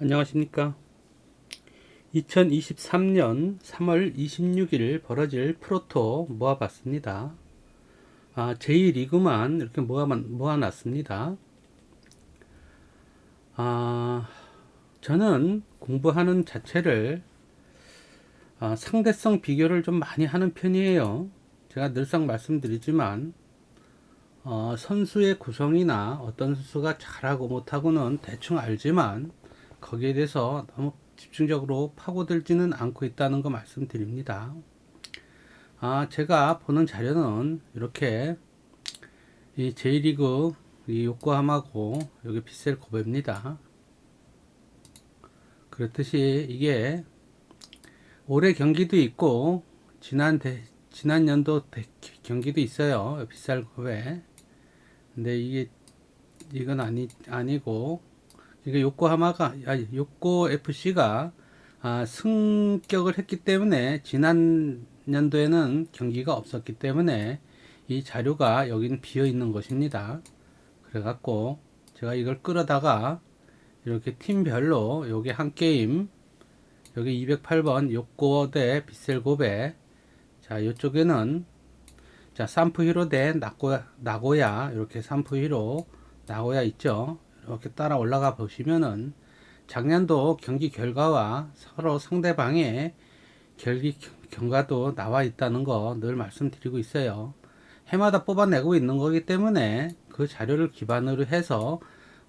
안녕하십니까. 2023년 3월 26일 벌어질 프로토 모아봤습니다. 아, 제2리그만 이렇게 모아, 모아놨습니다. 아, 저는 공부하는 자체를 아, 상대성 비교를 좀 많이 하는 편이에요. 제가 늘상 말씀드리지만 어, 선수의 구성이나 어떤 선수가 잘하고 못하고는 대충 알지만 거기에 대해서 너무 집중적으로 파고들지는 않고 있다는 거 말씀드립니다. 아, 제가 보는 자료는 이렇게 이 J리그 이 요코하마고 여기 피셀 고베입니다. 그렇듯이 이게 올해 경기도 있고 지난 대, 지난 연도 대, 경기도 있어요. 비쌀 고베. 근데 이게 이건 아니 아니고 그러니까 요코하마가 아니 요코 FC가 아, 승격을 했기 때문에 지난 년도에는 경기가 없었기 때문에 이 자료가 여기는 비어 있는 것입니다. 그래갖고 제가 이걸 끌어다가 이렇게 팀별로 여기 한 게임 여기 208번 요코 대 비셀 고베 자 이쪽에는 자 산프 히로 대 나고야 나고야 이렇게 산프 히로 나고야 있죠 이렇게 따라 올라가 보시면은 작년도 경기 결과와 서로 상대방의 경기 경과도 나와 있다는 거 늘 말씀드리고 있어요. 해마다 뽑아내고 있는 거기 때문에 그 자료를 기반으로 해서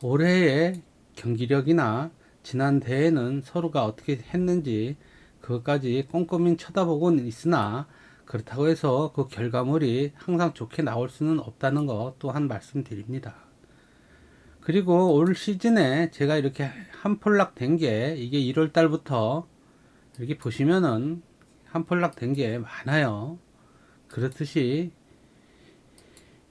올해의 경기력이나 지난 대회는 서로가 어떻게 했는지 그것까지 꼼꼼히 쳐다보고는 있으나 그렇다고 해서 그 결과물이 항상 좋게 나올 수는 없다는 거 또한 말씀드립니다. 그리고 올 시즌에 제가 이렇게 한 폴락 된 게 이게 1월 달부터 이렇게 보시면은 한 폴락 된 게 많아요. 그렇듯이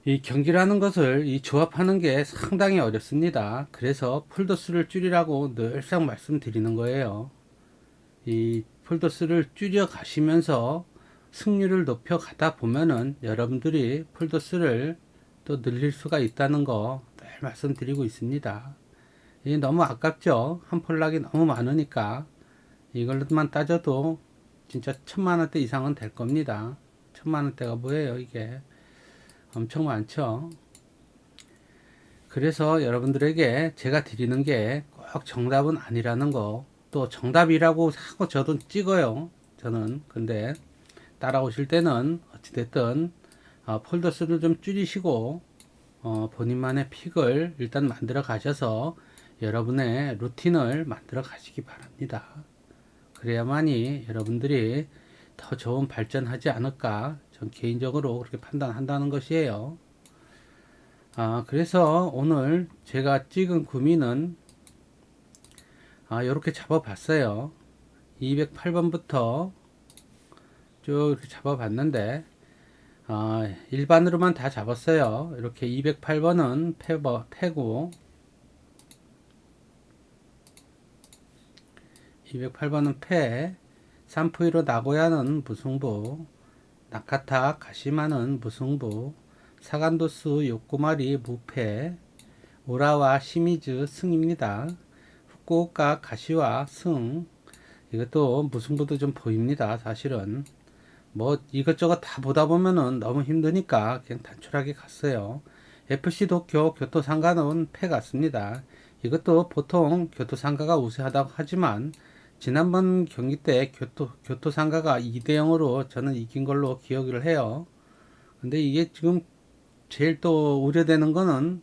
이 경기라는 것을 이 조합하는 게 상당히 어렵습니다. 그래서 폴더 수를 줄이라고 늘상 말씀드리는 거예요. 이 폴더 수를 줄여 가시면서 승률을 높여 가다 보면은 여러분들이 폴더 수를 또 늘릴 수가 있다는 거늘 말씀드리고 있습니다. 이 너무 아깝죠? 한 폴락이 너무 많으니까 이걸로만 따져도 진짜 천만 원대 이상은 될 겁니다. 천만 원대가 뭐예요, 이게? 엄청 많죠. 그래서 여러분들에게 제가 드리는 게 꼭 정답은 아니라는 거, 또 정답이라고 하고 저도 찍어요. 저는. 근데 따라오실 때는 어찌됐든 어, 폴더 수를 좀 줄이시고 어, 본인만의 픽을 일단 만들어 가셔서 여러분의 루틴을 만들어 가시기 바랍니다. 그래야만이 여러분들이 더 좋은 발전하지 않을까 전 개인적으로 그렇게 판단한다는 것이에요. 아, 그래서 오늘 제가 찍은 구미는 아, 이렇게 잡아봤어요. 208번부터 쭉 이렇게 잡아봤는데 아, 일반으로만 다 잡았어요. 이렇게 208번은 패버, 패고 208번은 패, 산푸이로 나고야는 무승부, 나카타 가시마는 무승부, 사간도스 요코마리 무패, 오라와 시미즈 승입니다. 후쿠오카 가시와 승, 이것도 무승부도 좀 보입니다. 사실은. 뭐 이것저것 다 보다 보면은 너무 힘드니까 그냥 단출하게 갔어요. FC 도쿄 교토상가는 패 같습니다. 이것도 보통 교토상가가 우세하다고 하지만 지난번 경기 때 교토, 교토상가가 2대 0으로 저는 이긴 걸로 기억을 해요. 근데 이게 지금 제일 또 우려되는 거는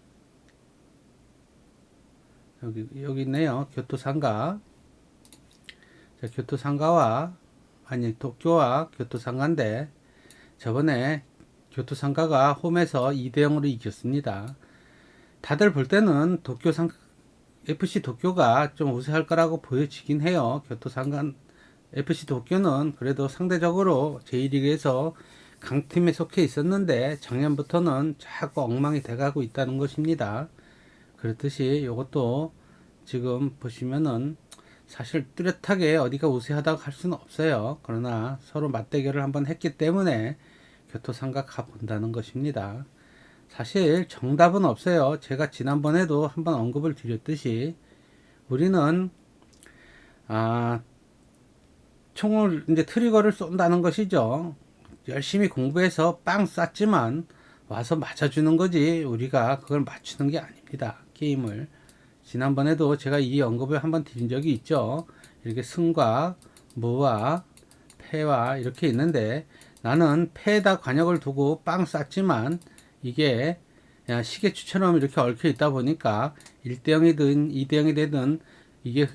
여기, 여기 있네요. 교토상가. 자, 교토상가와, 아니, 도쿄와 교토상가인데, 저번에 교토상가가 홈에서 2대 0으로 이겼습니다. 다들 볼 때는 도쿄상, FC 도쿄가 좀 우세할 거라고 보여지긴 해요. 교토상간 FC 도쿄는 그래도 상대적으로 제1리그에서 강팀에 속해 있었는데 작년부터는 자꾸 엉망이 돼가고 있다는 것입니다. 그렇듯이 이것도 지금 보시면은 사실 뚜렷하게 어디가 우세하다고 할 수는 없어요. 그러나 서로 맞대결을 한번 했기 때문에 교토상가 가본다는 것입니다. 사실 정답은 없어요. 제가 지난번에도 한번 언급을 드렸듯이 우리는 아, 총을 이제 트리거를 쏜다는 것이죠. 열심히 공부해서 빵 쐈지만 와서 맞아주는 거지 우리가 그걸 맞추는 게 아닙니다. 게임을. 지난번에도 제가 이 언급을 한번 드린 적이 있죠. 이렇게 승과 무와 패와 이렇게 있는데 나는 패에다 관역을 두고 빵 쐈지만 이게 시계추처럼 이렇게 얽혀 있다 보니까 1대 0이든 2대 0이 되든 이게,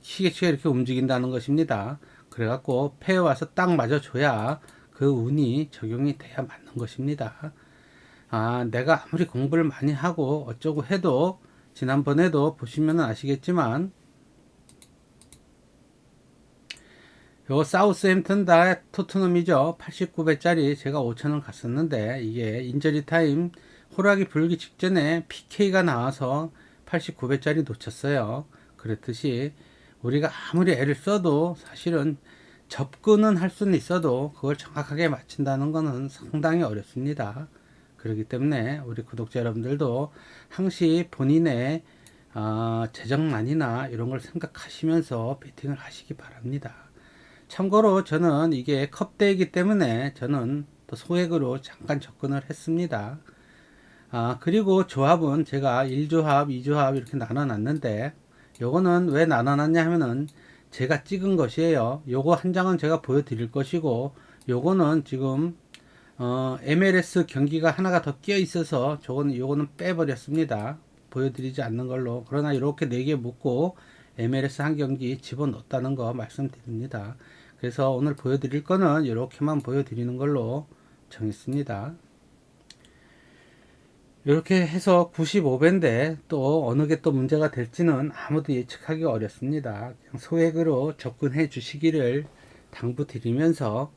시계추가 이렇게 움직인다는 것입니다. 그래갖고 패에 와서 딱 맞아줘야 그 운이 적용이 돼야 맞는 것입니다. 아, 내가 아무리 공부를 많이 하고 어쩌고 해도 지난번에도 보시면 아시겠지만 요 사우스햄튼 다 토트넘이죠. 89배짜리 제가 5천원 갔었는데 이게 인저리 타임 호락이 불기 직전에 PK가 나와서 89배짜리 놓쳤어요. 그랬듯이 우리가 아무리 애를 써도 사실은 접근은 할 수는 있어도 그걸 정확하게 맞춘다는 것은 상당히 어렵습니다. 그렇기 때문에 우리 구독자 여러분들도 항시 본인의 어, 재정난이나 이런 걸 생각하시면서 베팅을 하시기 바랍니다. 참고로 저는 이게 컵대이기 때문에 저는 또 소액으로 잠깐 접근을 했습니다. 아, 그리고 조합은 제가 1조합, 2조합 이렇게 나눠 놨는데 요거는 왜 나눠 놨냐 하면은 제가 찍은 것이에요. 요거 한 장은 제가 보여 드릴 것이고 요거는 지금 어, MLS 경기가 하나가 더 끼어 있어서 저거는 요거는 빼버렸습니다. 보여드리지 않는 걸로 그러나 이렇게 네 개 묶고 MLS 한 경기 집어넣었다는 거 말씀드립니다. 그래서 오늘 보여드릴 거는 이렇게만 보여드리는 걸로 정했습니다. 이렇게 해서 95배인데 또 어느 게 또 문제가 될지는 아무도 예측하기 어렵습니다. 그냥 소액으로 접근해 주시기를 당부드리면서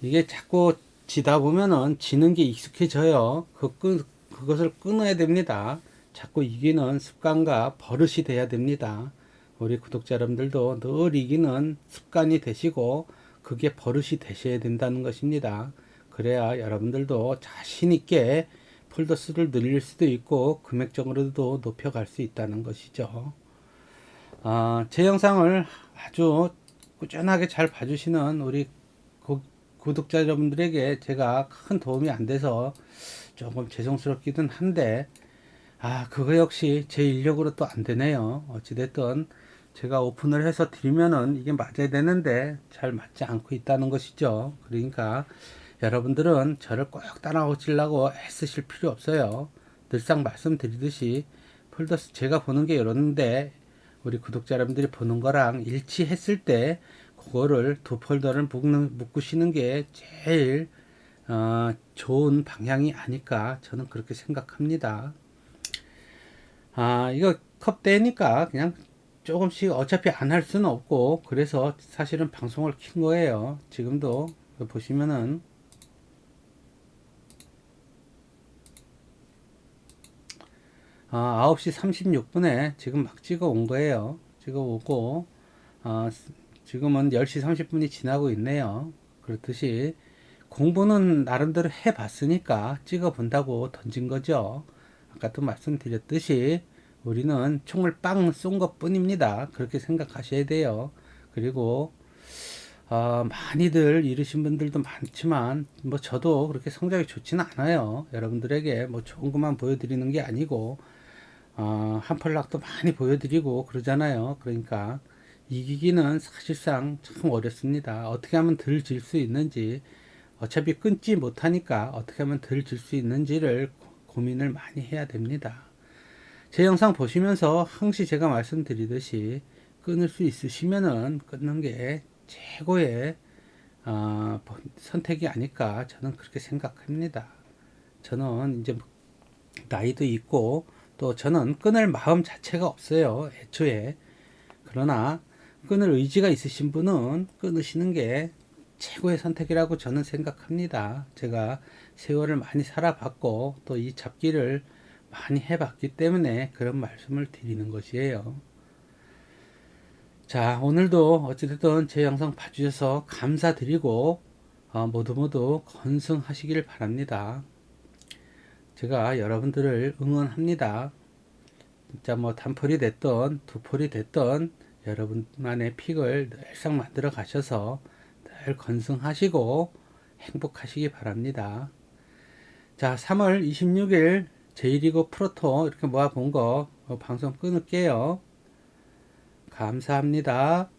이게 자꾸 지다 보면은 지는 게 익숙해져요. 그 끈, 그것을 끊어야 됩니다. 자꾸 이기는 습관과 버릇이 돼야 됩니다. 우리 구독자 여러분들도 늘 이기는 습관이 되시고 그게 버릇이 되셔야 된다는 것입니다. 그래야 여러분들도 자신 있게 폴더스를 늘릴 수도 있고 금액적으로도 높여갈 수 있다는 것이죠. 아, 제 영상을 아주 꾸준하게 잘 봐주시는 우리 구독자 여러분들에게 제가 큰 도움이 안 돼서 조금 죄송스럽기는 한데 아 그거 역시 제 인력으로 또 안 되네요. 어찌됐든 제가 오픈을 해서 드리면은 이게 맞아야 되는데 잘 맞지 않고 있다는 것이죠. 그러니까 여러분들은 저를 꼭 따라오시려고 애쓰실 필요 없어요. 늘상 말씀드리듯이 폴더스 제가 보는 게 이러는데 우리 구독자 여러분들이 보는 거랑 일치했을 때 그거를 두 폴더를 묶는, 묶으시는 게 제일 어, 좋은 방향이 아닐까 저는 그렇게 생각합니다. 아 이거 컵대니까 그냥 조금씩 어차피 안 할 수는 없고 그래서 사실은 방송을 킨 거예요. 지금도 보시면은 아, 9시 36분에 지금 막 찍어 온 거예요. 찍어 오고 어, 지금은 10시 30분이 지나고 있네요. 그렇듯이 공부는 나름대로 해 봤으니까 찍어 본다고 던진 거죠. 아까도 말씀드렸듯이 우리는 총을 빵 쏜 것 뿐입니다. 그렇게 생각하셔야 돼요. 그리고 어, 많이들 잃으신 분들도 많지만 뭐 저도 그렇게 성적이 좋지는 않아요. 여러분들에게 뭐 좋은 것만 보여드리는 게 아니고 어, 한 펄락도 많이 보여드리고 그러잖아요. 그러니까 이기기는 사실상 참 어렵습니다. 어떻게 하면 덜 질 수 있는지, 어차피 끊지 못하니까 어떻게 하면 덜 질 수 있는지를 고민을 많이 해야 됩니다. 제 영상 보시면서 항시 제가 말씀드리듯이 끊을 수 있으시면은 끊는 게 최고의 어, 선택이 아닐까 저는 그렇게 생각합니다. 저는 이제 나이도 있고 또 저는 끊을 마음 자체가 없어요. 애초에. 그러나 끊을 의지가 있으신 분은 끊으시는 게 최고의 선택이라고 저는 생각합니다. 제가 세월을 많이 살아봤고 또 이 잡기를 많이 해봤기 때문에 그런 말씀을 드리는 것이에요. 자, 오늘도 어찌됐든 제 영상 봐주셔서 감사드리고 어, 모두 모두 건승하시기를 바랍니다. 제가 여러분들을 응원합니다. 진짜 뭐 단폴이 됐던 두폴이 됐던 여러분만의 픽을 늘상 만들어 가셔서 늘 건승하시고 행복하시기 바랍니다. 자, 3월 26일 제1리그 프로토 이렇게 모아본 거 어, 방송 끊을게요. 감사합니다.